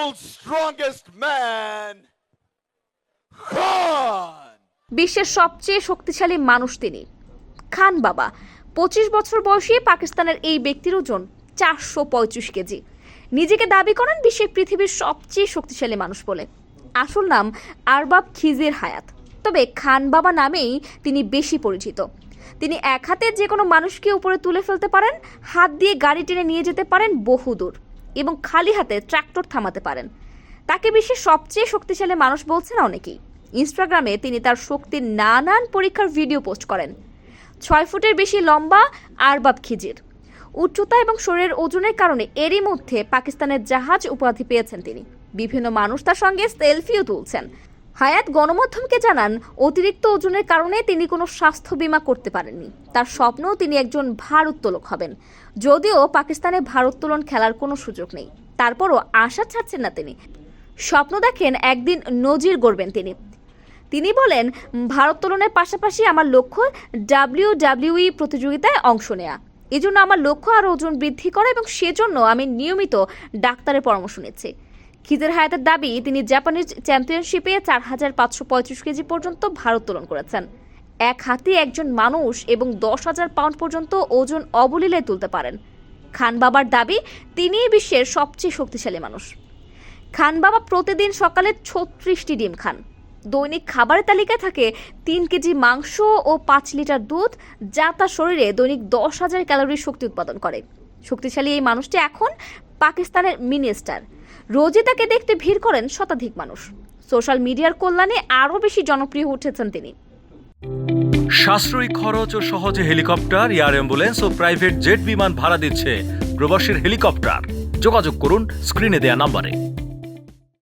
world's strongest man, Khan. বিশ্বের সবচেয়ে শক্তিশালী মানুষ তিনি। খান বাবা পঁচিশ বছর বয়সী পাকিস্তানের এই ব্যক্তির ওজন চারশো পঁয়ত্রিশ কেজি। নিজেকে দাবি করেন বিশ্বের পৃথিবীর সবচেয়ে শক্তিশালী মানুষ বলে। আসল নাম আরবাব খিজির হায়াত। তবে খান বাবা নামেই তিনি বেশি পরিচিত। তিনি এক হাতে যে কোনো মানুষকে উপরে তুলে ফেলতে পারেন হাত দিয়ে গাড়ি টেনে নিয়ে যেতে পারেন বহুদূর। এবং খালি হাতে ট্র্যাক্টর থামাতে পারেন। তাকে বিশ্বের সবচেয়ে শক্তিশালী মানুষ বলছেন অনেকেই। ইনস্টাগ্রামে তিনি তার শক্তির নানান পরীক্ষার ভিডিও পোস্ট করেন। ছয় ফুটের বেশি লম্বা আরবাব খিজির। উচ্চতা এবং শরীরের ওজনের কারণে এরই মধ্যে পাকিস্তানের জাহাজ উপাধি পেয়েছেন তিনি। বিভিন্ন মানুষ তার সঙ্গে সেলফিও তুলছেন। হায়াত গণমাধ্যমকে জানান, অতিরিক্ত ওজনের কারণে তিনি কোনো স্বাস্থ্য বীমা করতে পারেননি। তার স্বপ্ন তিনি একজন ভারোত্তোলক হবেন। যদিও পাকিস্তানে ভারোত্তোলন খেলার কোনো সুযোগ নেই। তারপরও আশা ছাড়ছেন না তিনি। স্বপ্ন দেখেন একদিন নজির গড়বেন তিনি। তিনি বলেন, ভারোত্তোলনের পাশাপাশি আমার লক্ষ্য ডাব্লিউ ডাব্লিউই প্রতিযোগিতায় অংশ নেয়া। এজন্য আমার লক্ষ্য আরও ওজন বৃদ্ধি করা এবং সেজন্য আমি নিয়মিত ডাক্তারের পরামর্শ নিচ্ছি। খিজের হায়াতের দাবি, তিনি জাপানিজ চ্যাম্পিয়নশিপে চার হাজার পাঁচশো পঁয়ত্রিশ কেজি পর্যন্ত ভারোত্তোলন করেছেন। এক হাতে, একজন মানুষ এবং দশ হাজার পাউন্ড পর্যন্ত ওজন অবলীলায় তুলতে পারেন। খান বাবার দাবি, তিনিই বিশ্বের সবচেয়ে শক্তিশালী মানুষ। খান বাবা প্রতিদিন সকালে ছত্রিশটি ডিম খান। দৈনিক খাবারের তালিকায় থাকে তিন কেজি মাংস ও পাঁচ লিটার দুধ, যা তার শরীরে দৈনিক দশ হাজার ক্যালোরির শক্তি উৎপাদন করে। শক্তিশালী এই মানুষটি এখন পাকিস্তানের মিনি স্টার। রোজই তাকে দেখতে ভিড় করেন শতাধিক মানুষ। সোশ্যাল মিডিয়ার কল্যাণে আরও বেশি জনপ্রিয় উঠেছেন তিনি। সাশ্রয়ী খরচ ও সহজে হেলিকপ্টার, এয়ার অ্যাম্বুলেন্স ও প্রাইভেট জেট বিমান ভাড়া দিচ্ছে প্রবাসীর হেলিকপ্টার। যোগাযোগ করুন স্ক্রিনে দেয়া নাম্বারে।